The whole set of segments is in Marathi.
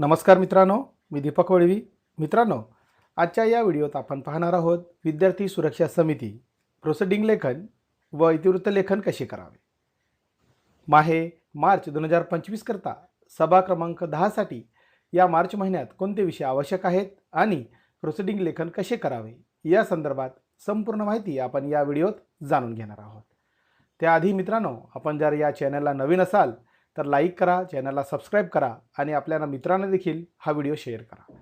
नमस्कार मित्रांनो मी दीपक वळवी. मित्रांनो आजच्या या व्हिडिओत आपण पाहणार आहोत विद्यार्थी सुरक्षा समिती प्रोसिडिंग लेखन व इतिवृत्त लेखन कसे करावे? माहे मार्च दोन हजार पंचवीस करता सभा क्रमांक दहासाठी या मार्च महिन्यात कोणते विषय आवश्यक आहेत आणि प्रोसिडिंग लेखन कसे करावे? या संदर्भात संपूर्ण माहिती आपण या व्हिडिओत जाणून घेणार आहोत. त्याआधी मित्रांनो आपण जर या चॅनलला नवीन असाल तर लाईक करा चॅनलला सबस्क्राईब करा आणि आपल्या मित्रांना देखील हा व्हिडिओ शेअर करा.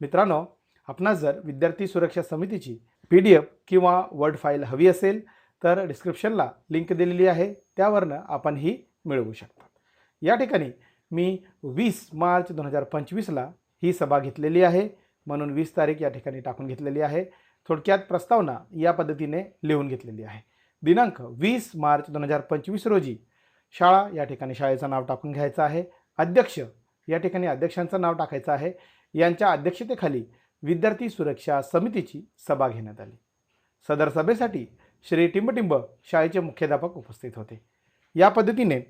मित्रांनो आपणास जर विद्यार्थी सुरक्षा समितीची पी डी एफ किंवा वर्ड फाईल हवी असेल तर डिस्क्रिप्शनला लिंक दिलेली आहे. त्यावरनं आपण ही मिळवू शकता. या ठिकाणी मी वीस मार्च दोन हजार पंचवीसला ही सभा घेतलेली आहे. म्हणून वीस तारीख या ठिकाणी टाकून घेतलेली आहे. थोडक्यात प्रस्तावना या पद्धतीने लिहून घेतलेली आहे. दिनांक वीस मार्च दोन हजार पंचवीस रोजी शाळा या ठिकाणी शाळेचं नाव टाकून घ्यायचं आहे. अध्यक्ष या ठिकाणी अध्यक्षांचं नाव टाकायचं आहे. यांच्या अध्यक्षतेखाली विद्यार्थी सुरक्षा समितीची सभा घेण्यात आली. सदर सभेसाठी श्री टिंबटिंब शाळेचे मुख्याध्यापक उपस्थित होते. या पद्धतीने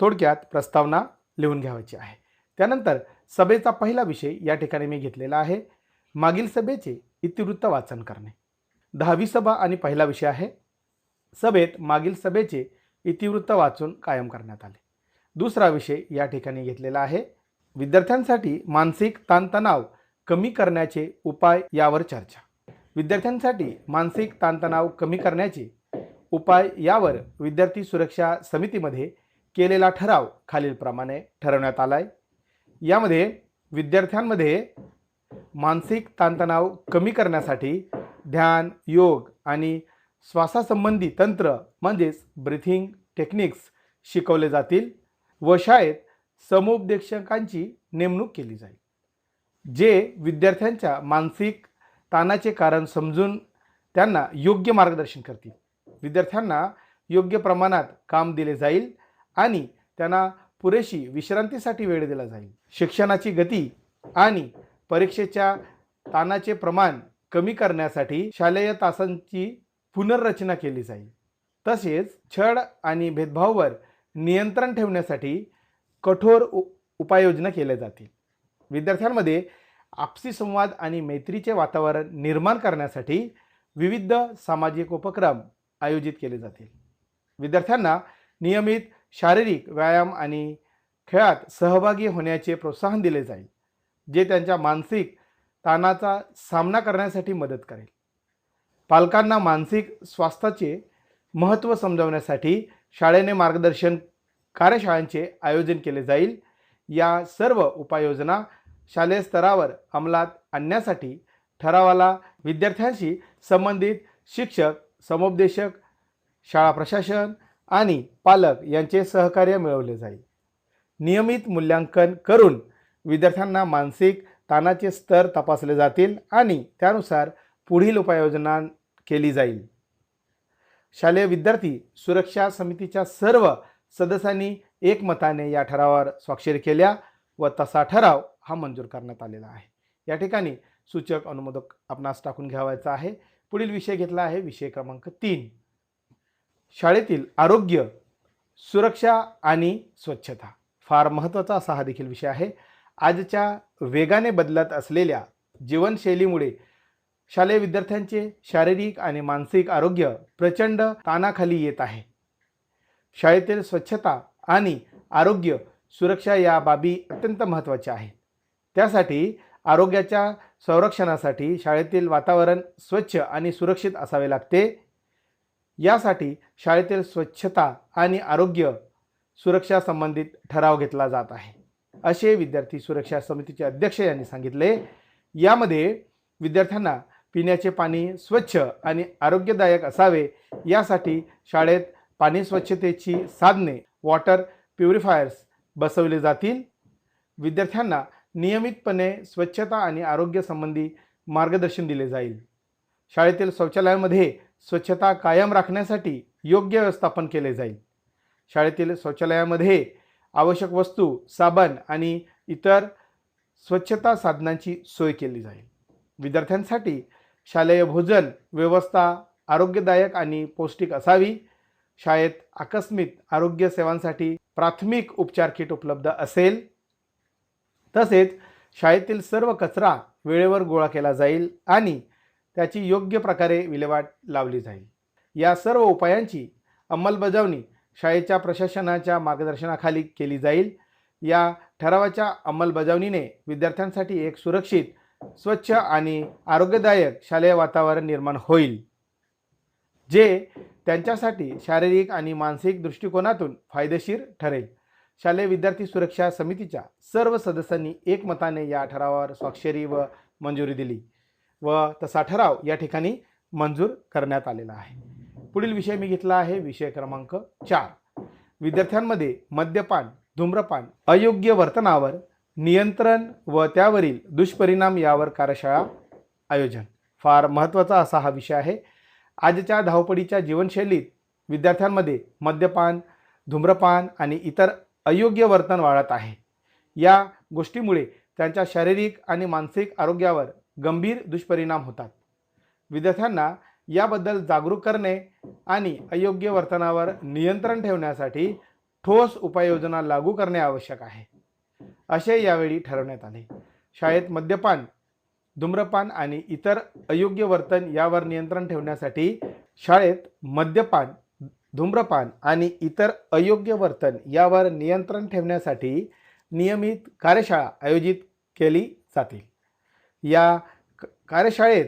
थोडक्यात प्रस्तावना लिहून घ्यावायची आहे. त्यानंतर सभेचा पहिला विषय या ठिकाणी मी घेतलेला आहे. मागील सभेचे इतिवृत्त वाचन करणे. दहावी सभा आणि पहिला विषय आहे. सभेत मागील सभेचे इतिवृत्त वाचून कायम करण्यात आले. दुसरा विषय या ठिकाणी घेतलेला आहे. विद्यार्थ्यांसाठी मानसिक ताणतणाव कमी करण्याचे उपाय यावर चर्चा. विद्यार्थ्यांसाठी मानसिक ताणतणाव कमी करण्याचे उपाय यावर विद्यार्थी सुरक्षा समितीमध्ये केलेला ठराव खालीलप्रमाणे ठरवण्यात आला आहे यामध्ये विद्यार्थ्यांमध्ये मानसिक ताणतणाव कमी करण्यासाठी ध्यान योग आणि श्वासासंबंधी तंत्र म्हणजेच ब्रिथिंग टेक्निक्स शिकवले जातील व शाळेत समुपदेशकांची नेमणूक केली जाईल. जे विद्यार्थ्यांच्या मानसिक ताणाचे कारण समजून त्यांना योग्य मार्गदर्शन करतील. विद्यार्थ्यांना योग्य प्रमाणात काम दिले जाईल आणि त्यांना पुरेशी विश्रांतीसाठी वेळ दिला जाईल. शिक्षणाची गती आणि परीक्षेच्या ताणाचे प्रमाण कमी करण्यासाठी शालेय तासांची पुनर्रचना केली जाईल. तसेच छळ आणि भेदभावावर नियंत्रण ठेवण्यासाठी कठोर उ उपाययोजना केल्या जातील. विद्यार्थ्यांमध्ये आपसी संवाद आणि मैत्रीचे वातावरण निर्माण करण्यासाठी विविध सामाजिक उपक्रम आयोजित केले जातील. विद्यार्थ्यांना नियमित शारीरिक व्यायाम आणि खेळात सहभागी होण्याचे प्रोत्साहन दिले जाईल जे त्यांच्या मानसिक ताणाचा सामना करण्यासाठी मदत करेल. पालकांना मानसिक स्वास्थ्याचे महत्त्व समजावण्यासाठी शाळेने मार्गदर्शन कार्यशाळांचे आयोजन केले जाईल. या सर्व उपाययोजना शालेय स्तरावर अंमलात आणण्यासाठी ठरावाला विद्यार्थ्यांशी संबंधित शिक्षक समुपदेशक शाळा प्रशासन आणि पालक यांचे सहकार्य मिळवले जाईल. नियमित मूल्यांकन करून विद्यार्थ्यांना मानसिक ताणाचे स्तर तपासले जातील आणि त्यानुसार पुढील उपाययोजना केली जाईल. शालेय विद्यार्थी सुरक्षा समितीच्या सर्व सदस्यांनी एकमताने या ठरावावर स्वाक्षरी केल्या व तसा ठराव हा मंजूर करण्यात आलेला आहे. या ठिकाणी सूचक अनुमोदक आपणास टाकून घ्यावायचा आहे. पुढील विषय घेतला आहे. विषय क्रमांक तीन. शाळेतील आरोग्य सुरक्षा आणि स्वच्छता. फार महत्त्वाचा असा हा देखील विषय आहे. आजच्या वेगाने बदलत असलेल्या जीवनशैलीमुळे शालेय विद्यार्थ्यांचे शारीरिक आणि मानसिक आरोग्य प्रचंड ताणाखाली येत आहे. शाळेतील स्वच्छता आणि आरोग्य सुरक्षा या बाबी अत्यंत महत्त्वाच्या आहेत. त्यासाठी आरोग्याच्या संरक्षणासाठी शाळेतील वातावरण स्वच्छ आणि सुरक्षित असावे लागते. यासाठी शाळेतील स्वच्छता आणि आरोग्य सुरक्षा संबंधित ठराव घेतला जात आहे. असे विद्यार्थी सुरक्षा समितीचे अध्यक्ष यांनी सांगितले. यामध्ये विद्यार्थ्यांना पिण्याचे पाणी स्वच्छ आणि आरोग्यदायक असावे यासाठी शाळेत पाणी स्वच्छतेची साधने वॉटर प्युरिफायर्स बसवले जातील. विद्यार्थ्यांना नियमितपणे स्वच्छता आणि आरोग्यसंबंधी मार्गदर्शन दिले जाईल. शाळेतील शौचालयामध्ये स्वच्छता कायम राखण्यासाठी योग्य व्यवस्थापन केले जाईल. शाळेतील शौचालयामध्ये आवश्यक वस्तू साबण आणि इतर स्वच्छता साधनांची सोय केली जाईल. विद्यार्थ्यांसाठी शालेय भोजन व्यवस्था आरोग्यदायक आणि पौष्टिक असावी. शाळेत आकस्मिक आरोग्य सेवांसाठी प्राथमिक उपचार किट उपलब्ध असेल. तसेच शाळेतील सर्व कचरा वेळेवर गोळा केला जाईल आणि त्याची योग्य प्रकारे विल्हेवाट लावली जाईल. या सर्व उपायांची अंमलबजावणी शाळेच्या प्रशासनाच्या मार्गदर्शनाखाली केली जाईल. या ठरावाच्या अंमलबजावणीने विद्यार्थ्यांसाठी एक सुरक्षित स्वच्छ आणि आरोग्यदायक शालेय वातावरण निर्माण होईल जे त्यांच्यासाठी शारीरिक आणि मानसिक दृष्टिकोनातून फायदेशीर ठरेल. शालेय विद्यार्थी सुरक्षा समितीच्या सर्व सदस्यांनी एकमताने या ठरावावर स्वाक्षरी व मंजुरी दिली व तसा ठराव या ठिकाणी मंजूर करण्यात आलेला आहे. पुढील विषय मी घेतला आहे विषय क्रमांक चार. विद्यार्थ्यांमध्ये मद्यपान धूम्रपान अयोग्य वर्तनावर नियंत्रण व त्यावरील दुष्परिणाम यावर कार्यशाळा आयोजन. फार महत्त्वाचा असा हा विषय आहे. आजच्या धावपळीच्या जीवनशैलीत विद्यार्थ्यांमध्ये मद्यपान धूम्रपान आणि इतर अयोग्य वर्तन वाढत आहे. या गोष्टीमुळे त्यांच्या शारीरिक आणि मानसिक आरोग्यावर गंभीर दुष्परिणाम होतात. विद्यार्थ्यांना याबद्दल जागरूक करणे आणि अयोग्य वर्तनावर नियंत्रण ठेवण्यासाठी ठोस उपाययोजना लागू करणे आवश्यक आहे. असे यावेळी ठरवण्यात आले. शाळेत मद्यपान धूम्रपान आणि इतर अयोग्य वर्तन यावर नियंत्रण ठेवण्यासाठी शाळेत मद्यपान धूम्रपान आणि इतर अयोग्य वर्तन यावर नियंत्रण ठेवण्यासाठी नियमित कार्यशाळा आयोजित केली जातील या कार्यशाळेत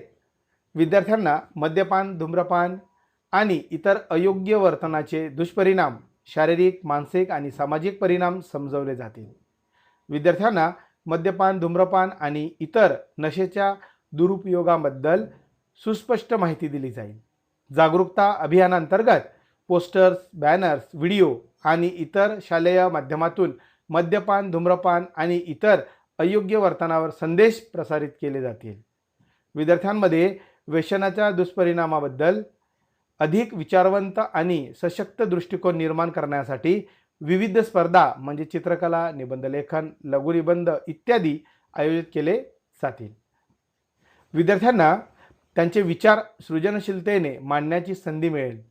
विद्यार्थ्यांना मद्यपान धूम्रपान आणि इतर अयोग्य वर्तनाचे दुष्परिणाम शारीरिक मानसिक आणि सामाजिक परिणाम समजवले जातील. विद्यार्थ्यांना मद्यपान धूम्रपान आणि इतर नशेच्या दुरुपयोगाबद्दल सुस्पष्ट माहिती दिली जाईल. जागरूकता अभियानांतर्गत पोस्टर्स बॅनर्स व्हिडिओ आणि इतर शालेय माध्यमातून मद्यपान धूम्रपान आणि इतर अयोग्य वर्तनावर संदेश प्रसारित केले जातील. विद्यार्थ्यांमध्ये व्यसनाच्या दुष्परिणामाबद्दल अधिक विचारवंत आणि सशक्त दृष्टिकोन निर्माण करण्यासाठी विविध स्पर्धा म्हणजे चित्रकला निबंधलेखन लघुनिबंध इत्यादी आयोजित केले जातील. विद्यार्थ्यांना त्यांचे विचार सृजनशीलतेने मांडण्याची संधी मिळेल.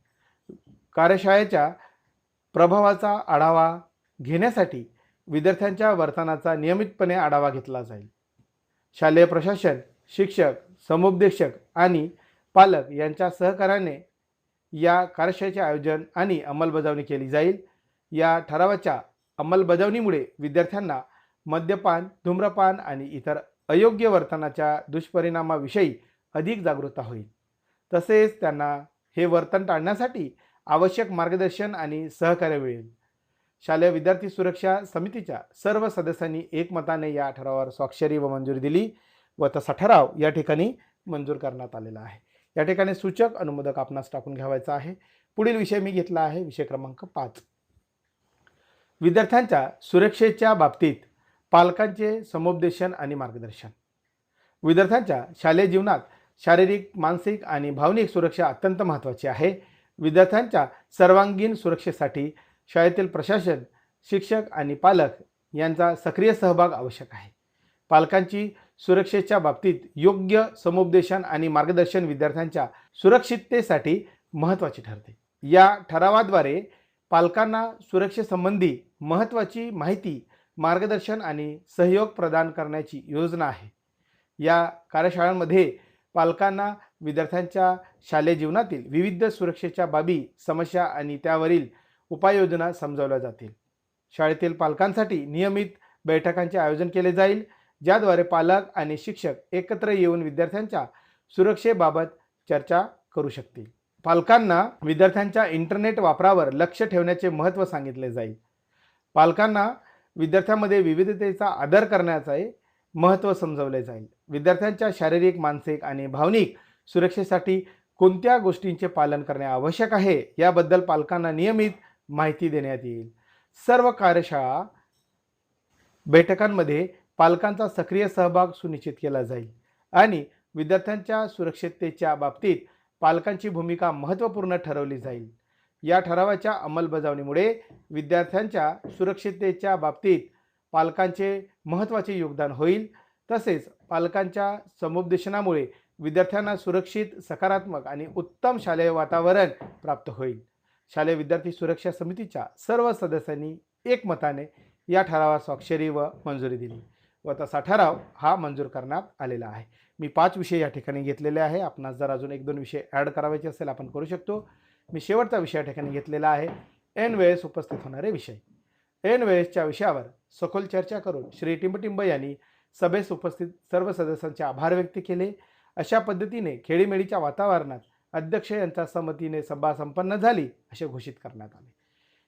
कार्यशाळेच्या प्रभावाचा आढावा घेण्यासाठी विद्यार्थ्यांच्या वर्तनाचा नियमितपणे आढावा घेतला जाईल. शालेय प्रशासन शिक्षक समुपदेशक आणि पालक यांच्या सहकार्याने या कार्यशाळेचे आयोजन आणि अंमलबजावणी केली जाईल. या ठरावाच्या अंमलबजावणीमुळे विद्यार्थ्यांना मद्यपान धूम्रपान आणि इतर अयोग्य वर्तनाच्या दुष्परिणामाविषयी अधिक जागरूकता होईल. तसेच त्यांना हे वर्तन टाळण्यासाठी आवश्यक मार्गदर्शन आणि सहकार्य मिळेल. शालेय विद्यार्थी सुरक्षा समितीच्या सर्व सदस्यांनी एकमताने या ठरावावर स्वाक्षरी व मंजुरी दिली व तसा ठराव या ठिकाणी मंजूर करण्यात आलेला आहे. या ठिकाणी सूचक अनुमोदक आपणास टाकून घ्यावायचा आहे. पुढील विषय मी घेतला आहे. विषय क्रमांक पाच. विद्यार्थ्यांच्या सुरक्षेच्या बाबतीत पालकांचे समुपदेशन आणि मार्गदर्शन. विद्यार्थ्यांच्या शालेय जीवनात शारीरिक मानसिक आणि भावनिक सुरक्षा अत्यंत महत्त्वाची आहे. विद्यार्थ्यांच्या सर्वांगीण सुरक्षेसाठी शाळेतील प्रशासन शिक्षक आणि पालक यांचा सक्रिय सहभाग आवश्यक आहे. पालकांची सुरक्षेच्या बाबतीत योग्य समुपदेशन आणि मार्गदर्शन विद्यार्थ्यांच्या सुरक्षिततेसाठी महत्त्वाचे ठरते. या ठरावाद्वारे पालकांना सुरक्षेसंबंधी महत्त्वाची माहिती मार्गदर्शन आणि सहयोग प्रदान करण्याची योजना आहे. या कार्यशाळांमध्ये पालकांना विद्यार्थ्यांच्या शालेय जीवनातील विविध सुरक्षेच्या बाबी समस्या आणि त्यावरील उपाययोजना समजावल्या जातील. शाळेतील पालकांसाठी नियमित बैठकांचे आयोजन केले जाईल ज्याद्वारे पालक आणि शिक्षक एकत्र येऊन विद्यार्थ्यांच्या सुरक्षेबाबत चर्चा करू शकतील. पालकांना विद्यार्थ्यांच्या इंटरनेट वापरावर लक्ष ठेवण्याचे महत्त्व सांगितले जाईल. पालकांना विद्यार्थ्यांमध्ये विविधतेचा आदर करण्याचे महत्त्व समजवले जाईल. विद्यार्थ्यांच्या शारीरिक मानसिक आणि भावनिक सुरक्षेसाठी कोणत्या गोष्टींचे पालन करणे आवश्यक आहे याबद्दल पालकांना नियमित माहिती देण्यात येईल. सर्व कार्यशाळा बैठकांमध्ये पालकांचा सक्रिय सहभाग सुनिश्चित केला जाईल आणि विद्यार्थ्यांच्या सुरक्षिततेच्या बाबतीत पालकांची भूमिका महत्त्वपूर्ण ठरवली जाईल. या ठरावाच्या अंमलबजावणीमुळे विद्यार्थ्यांच्या सुरक्षिततेच्या बाबतीत पालकांचे महत्त्वाचे योगदान होईल. तसेच पालकांच्या समुपदेशनामुळे विद्यार्थ्यांना सुरक्षित सकारात्मक आणि उत्तम शालेय वातावरण प्राप्त होईल. शालेय विद्यार्थी सुरक्षा समितीच्या सर्व सदस्यांनी एकमताने या ठरावास स्वाक्षरी व मंजुरी दिली. व तसा ठराव हा मंजूर करण्यात आलेला आहे. मी पाच विषय या ठिकाणी घेतलेले आहे. आपणास जर अजून एक दोन विषय ॲड करावायचे असेल आपण करू शकतो. मी शेवटचा विषय या ठिकाणी घेतलेला आहे. एन वेळेस उपस्थित होणारे विषय. एन वेळेसच्या विषयावर सखोल चर्चा करून श्री टिंबटिंब यांनी सभेस उपस्थित सर्व सदस्यांचे आभार व्यक्त केले. अशा पद्धतीने खेळीमेळीच्या वातावरणात अध्यक्ष यांच्या संमतीने सभा संपन्न झाली असे घोषित करण्यात आले.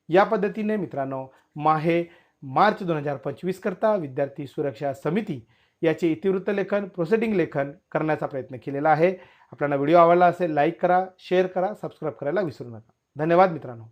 या पद्धतीने मित्रांनो माहे मार्च दोन हजार पंचवीस करता विद्यार्थी सुरक्षा समिती याचे इतिवृत्त लेखन प्रोसेडिंग लेखन करण्याचा प्रयत्न केलेला आहे. आपल्याला व्हिडिओ आवडला असेल लाईक करा शेअर करा सबस्क्राईब करायला विसरू नका. धन्यवाद मित्रांनो.